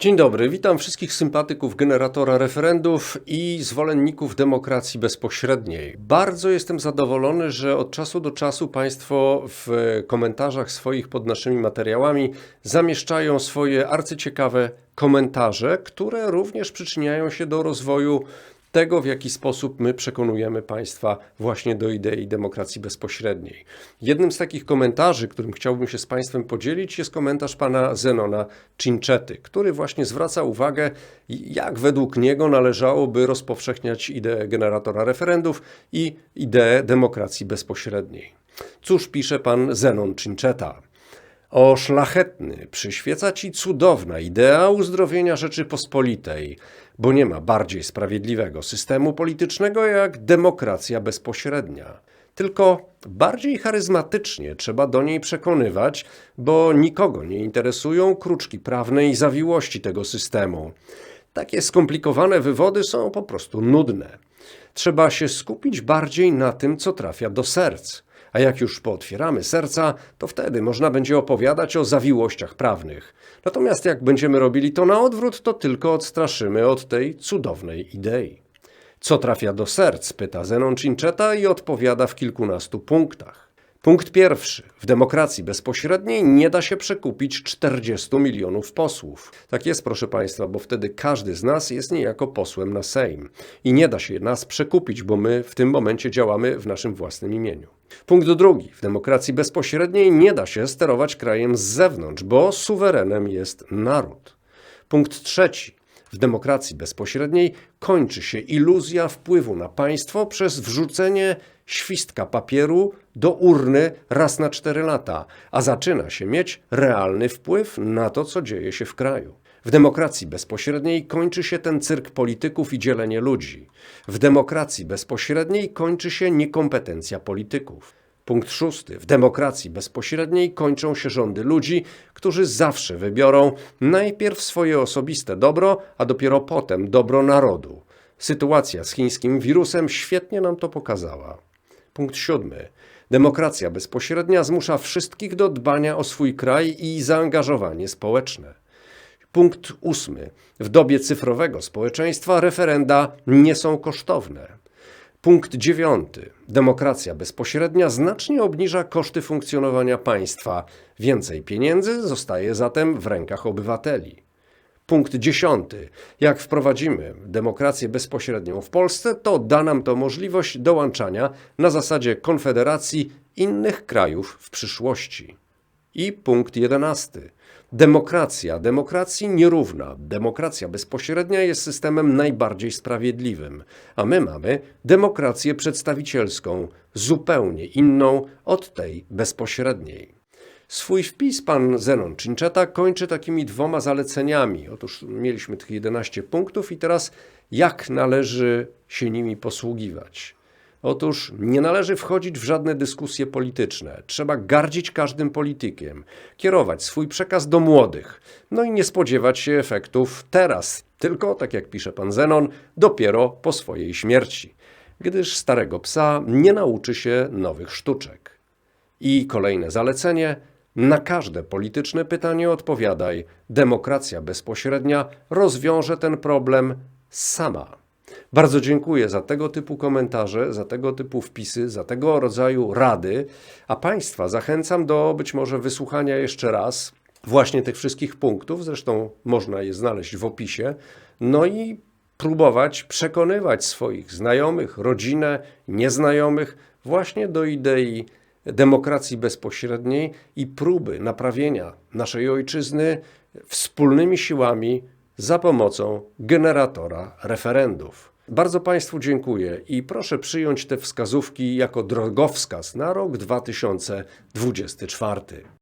Dzień dobry, witam wszystkich sympatyków generatora referendów i zwolenników demokracji bezpośredniej. Bardzo jestem zadowolony, że od czasu do czasu Państwo w komentarzach swoich pod naszymi materiałami zamieszczają swoje arcyciekawe komentarze, które również przyczyniają się do rozwoju tego, w jaki sposób my przekonujemy Państwa właśnie do idei demokracji bezpośredniej. Jednym z takich komentarzy, którym chciałbym się z Państwem podzielić, jest komentarz pana Zenona Cinczety, który właśnie zwraca uwagę, jak według niego należałoby rozpowszechniać ideę generatora referendów i ideę demokracji bezpośredniej. Cóż pisze pan Zenon Cinczeta? O szlachetny, przyświeca ci cudowna idea uzdrowienia Rzeczypospolitej, bo nie ma bardziej sprawiedliwego systemu politycznego jak demokracja bezpośrednia. Tylko bardziej charyzmatycznie trzeba do niej przekonywać, bo nikogo nie interesują kruczki prawne i zawiłości tego systemu. Takie skomplikowane wywody są po prostu nudne. Trzeba się skupić bardziej na tym, co trafia do serc. A jak już pootwieramy serca, to wtedy można będzie opowiadać o zawiłościach prawnych. Natomiast jak będziemy robili to na odwrót, to tylko odstraszymy od tej cudownej idei. Co trafia do serc? pyta Zenon Cinczeta i odpowiada w kilkunastu punktach. Punkt pierwszy. W demokracji bezpośredniej nie da się przekupić 40 milionów posłów. Tak jest, proszę Państwa, bo wtedy każdy z nas jest niejako posłem na Sejm. I nie da się nas przekupić, bo my w tym momencie działamy w naszym własnym imieniu. Punkt drugi. W demokracji bezpośredniej nie da się sterować krajem z zewnątrz, bo suwerenem jest naród. Punkt trzeci. W demokracji bezpośredniej kończy się iluzja wpływu na państwo przez wrzucenie świstka papieru do urny raz na cztery lata, a zaczyna się mieć realny wpływ na to, co dzieje się w kraju. W demokracji bezpośredniej kończy się ten cyrk polityków i dzielenie ludzi. W demokracji bezpośredniej kończy się niekompetencja polityków. Punkt szósty. W demokracji bezpośredniej kończą się rządy ludzi, którzy zawsze wybiorą najpierw swoje osobiste dobro, a dopiero potem dobro narodu. Sytuacja z chińskim wirusem świetnie nam to pokazała. Punkt siódmy. Demokracja bezpośrednia zmusza wszystkich do dbania o swój kraj i zaangażowanie społeczne. Punkt ósmy. W dobie cyfrowego społeczeństwa referenda nie są kosztowne. Punkt dziewiąty. Demokracja bezpośrednia znacznie obniża koszty funkcjonowania państwa. Więcej pieniędzy zostaje zatem w rękach obywateli. Punkt dziesiąty. Jak wprowadzimy demokrację bezpośrednią w Polsce, to da nam to możliwość dołączania na zasadzie konfederacji innych krajów w przyszłości. I punkt jedenasty. Demokracja demokracji nierówna. Demokracja bezpośrednia jest systemem najbardziej sprawiedliwym, a my mamy demokrację przedstawicielską, zupełnie inną od tej bezpośredniej. Swój wpis pan Zenon Cinczeta kończy takimi dwoma zaleceniami. Otóż mieliśmy tych 11 punktów i teraz jak należy się nimi posługiwać. Otóż nie należy wchodzić w żadne dyskusje polityczne. Trzeba gardzić każdym politykiem, kierować swój przekaz do młodych, no i nie spodziewać się efektów teraz, tylko, tak jak pisze pan Zenon, dopiero po swojej śmierci, gdyż starego psa nie nauczy się nowych sztuczek. I kolejne zalecenie: na każde polityczne pytanie odpowiadaj. Demokracja bezpośrednia rozwiąże ten problem sama. Bardzo dziękuję za tego typu komentarze, za tego typu wpisy, za tego rodzaju rady, a Państwa zachęcam do być może wysłuchania jeszcze raz właśnie tych wszystkich punktów, zresztą można je znaleźć w opisie, no i próbować przekonywać swoich znajomych, rodzinę, nieznajomych właśnie do idei demokracji bezpośredniej i próby naprawienia naszej ojczyzny wspólnymi siłami za pomocą generatora referendów. Bardzo Państwu dziękuję i proszę przyjąć te wskazówki jako drogowskaz na rok 2024.